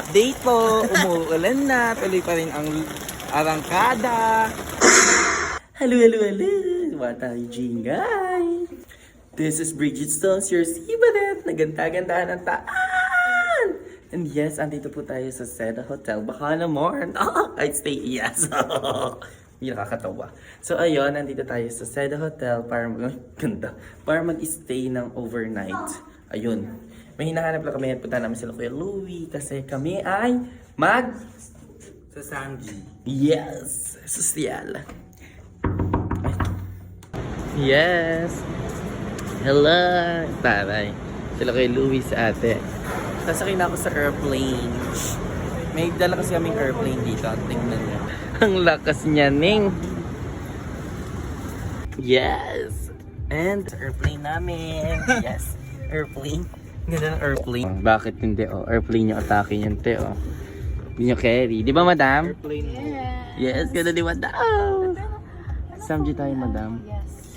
Update po, umuulan na, tuloy pa rin ang arangkada. Hello, hello, hello! What are you doing, guys? This is Bridget Stones, your Sibadet, naganda-gandahan ng taan! And yes, andito po tayo sa Seda Hotel, Bahala Morn. Ah, I'd stay, yes. Hindi nakakatawa. So ayun, nandito tayo sa Seda Hotel para mag ganda, para mag-stay ng overnight. Ayun. May hinahanap lang kami at punta namin sila Kuya Louie kasi kami ay mag Sa Samji. Yes! Social. Yes! Hello! Taray. Sila kay Louis ate. Sasakay na ako sa airplane. May dala kasi kaming airplane dito. Tingnan niyo. Ang lakas niya, Ning! Yes! And airplane namin. Yes! Airplane. Ganda ng airplane. Bakit hindi? Oh, airplane yung atake niyan, te. Oh. Hindi nyo carry. Di ba, madam? Airplane mo. Yes, ganda di madam. Samji tayo, madam.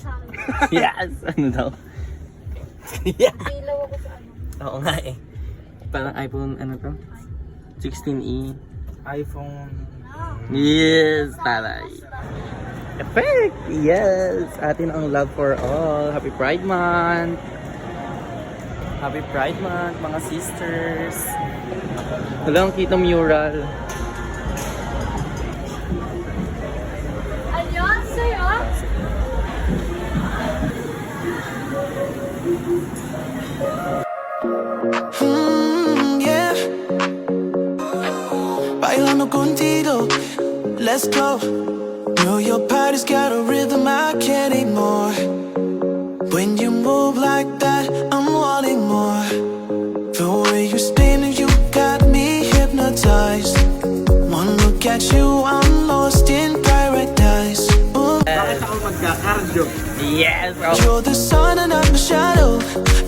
yes! Ano daw? yeah. Ano. Oo nga eh. Parang iPhone, ano to? 16e. iPhone. Yes! Taray. Perfect! Yes! Atin ang love for all. Happy Pride Month! Happy Pride Month, mga sisters! Wala ang kita mural. Ayun, sa'yo? Mm, yeah. Bailando contigo, let's go. Know your body's got a rhythm I can't ignore. When you move like that, I'm hypnotized. One look at you, I'm lost in paradise. Ooh. Bakit ako magka-cardio? Yes! Oh. You're the sun and I'm the shadow.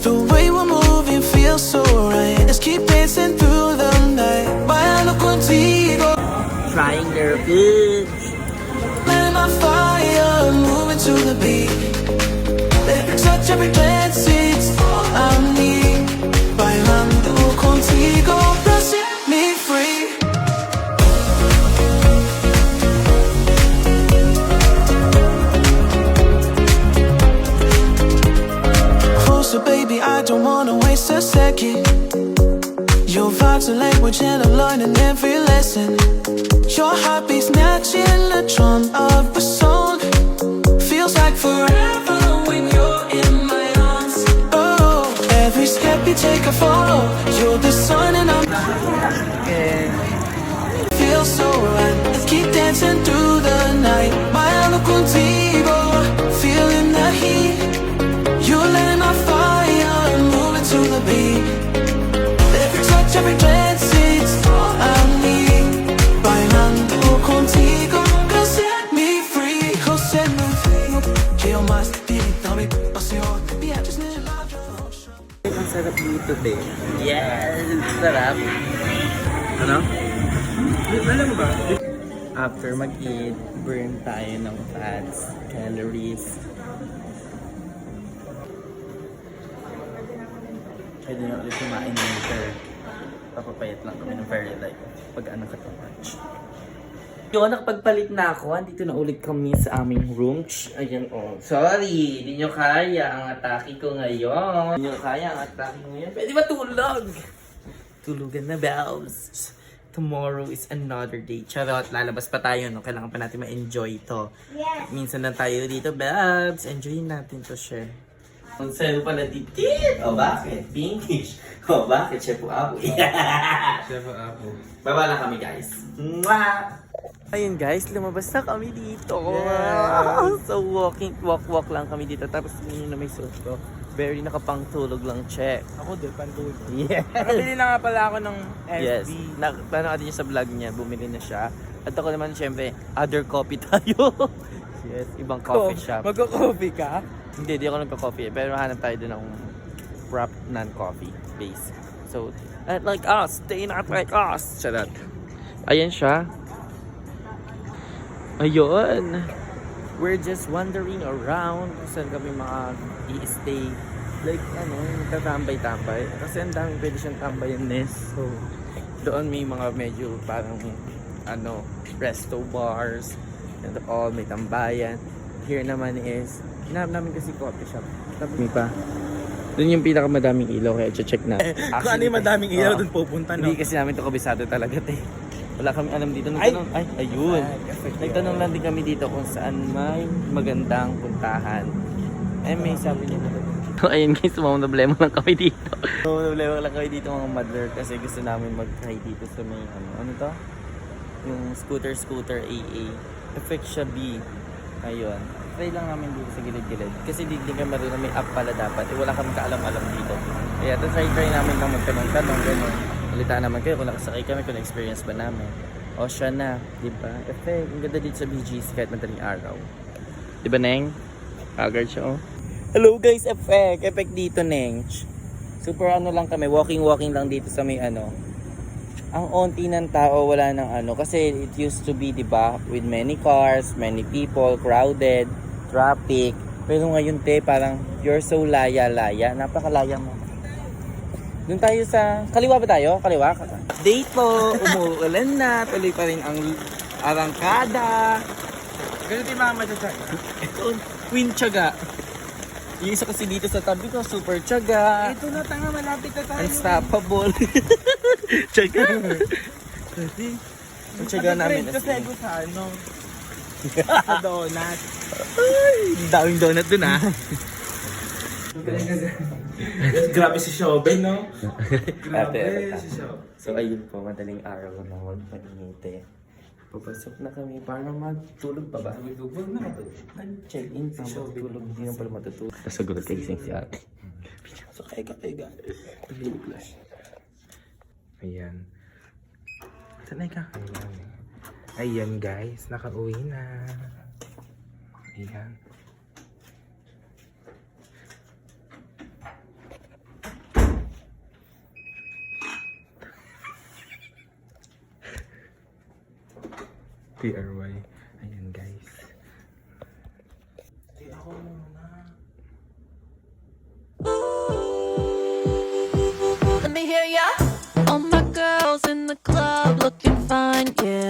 The way we're moving feels so right. Let's keep dancing through the night. Contigo, Trying their best. letting my fire moving to the beat. Touch, every glance, Language and I'm learning every lesson. Your heartbeat's matching the drum of a song. Feels like forever when you're in my arms. Oh, every step you take, I follow. Be. Yes! Sarap. Ano? Alam mo ba? After mag-eat, burn tayo ng fats, calories. Pwede na ulit kumain later. Papapayat lang kami ng very light pag ano ka much. Yun, nakapagpalit na ako. Andito na ulit kami sa aming room. Ch, Ayan oh. Sorry, hindi nyo kaya ang atake ko ngayon. Hindi nyo kaya ang atake ko ngayon. Pwede ba tulog? Tulugan na, bells. Tomorrow is another day. Charot, lalabas pa tayo, no? Kailangan pa natin ma-enjoy to. Yes. Minsan lang tayo dito, Babs. Enjoyin natin to, share. Ang sayo pala titit. O, bakit? Pinkish. O, bakit? Chef Apo. Chef Apo. Baba lang kami, guys. Mwah! Ayun guys, lumabas na kami dito. Yes. So walking, walk-walk lang kami dito. Tapos yun na may suot ko. Very nakapang tulog lang, check. Ako din, pantulo. Yeah. Nakabili na nga pala ako ng SB. Yes. Na, paano natin sa vlog niya, bumili na siya. At ako naman, syempre, other coffee tayo. yes, ibang coffee shop. Magko-coffee ka? Hindi, di ako nagka-coffee. Pero hanap tayo din ng prop non-coffee base. So, like us, stay not like us. Charot. Ayan siya. Ayun. We're just wandering around kung saan kami mga i-stay. Like, ano, tatambay-tambay. Kasi ang daming pwede siyang tambayan, Ness. So, Doon may mga medyo parang ano, resto bars and all, may tambayan. Here naman is, hinahap namin kasi coffee shop. Tabi pa. Doon yung pinakamadaming ilaw kaya check na. Kung ano yung madaming ilaw Oo. dun pupunta, no? Hindi kasi namin to kabisado talaga, te. Wala kami alam dito. Ay! Nagtanong, ay, ayun. Ay, effect Nagtanong lang din kami dito kung saan may magandang puntahan. Eh, may sabi nila doon. ayun guys, problema lang kami dito. problema lang kami dito mga mother kasi gusto namin mag-try dito sa may ano, ano to? Yung scooter-scooter AA. Effect siya B. Ayun. Try lang namin dito sa gilid-gilid. Kasi di din kami marunong may app pala dapat. Eh, wala kami kaalam-alam dito. Kaya to try try namin lang magtanong-tanong. Ganun. Balita naman kayo kung nakasakay kami, kung experience ba namin. O siya na, di ba? Effect, ang ganda dito sa BG's kahit madaling araw. Di ba, Neng? Agad siya, oh. Hello guys, effect. Effect dito, Neng. Super ano lang kami, walking-walking lang dito sa may ano. Ang onti ng tao, wala nang ano. Kasi it used to be, di ba, with many cars, many people, crowded, traffic. Pero ngayon, te, parang you're so laya-laya. Napakalaya mo. Doon tayo sa... Kaliwa ba tayo? Kaliwa? Date po! Umuulan na. Tuloy pa rin ang arangkada. Ganito yung mga matsatsak. Ito, Queen Tiyaga. Yung isa kasi dito sa tabi ko, super Tiyaga. Ito na, tanga, malapit na tayo. Unstoppable. Tiyaga. Ang tiyaga namin. Kasi ako sa ano, sa donut. Ang daming donut dun ah. Grabe si Shoben, no? Grabe Ate, si Shoben. So ayun po, madaling araw na huwag mainite. Papasok na kami para matulog pa ba? Nag-check-in pa, matulog. Hindi na pala matutulog. Tapos sagot kay Sing si ate. So kaya ka, kaya ka. Ayan. Sanay ka. Ayan. Ayan guys, nakauwi na. Ayan. Ayan guys. Ako muna. Let me hear ya. All my girls in the club looking fine, yeah.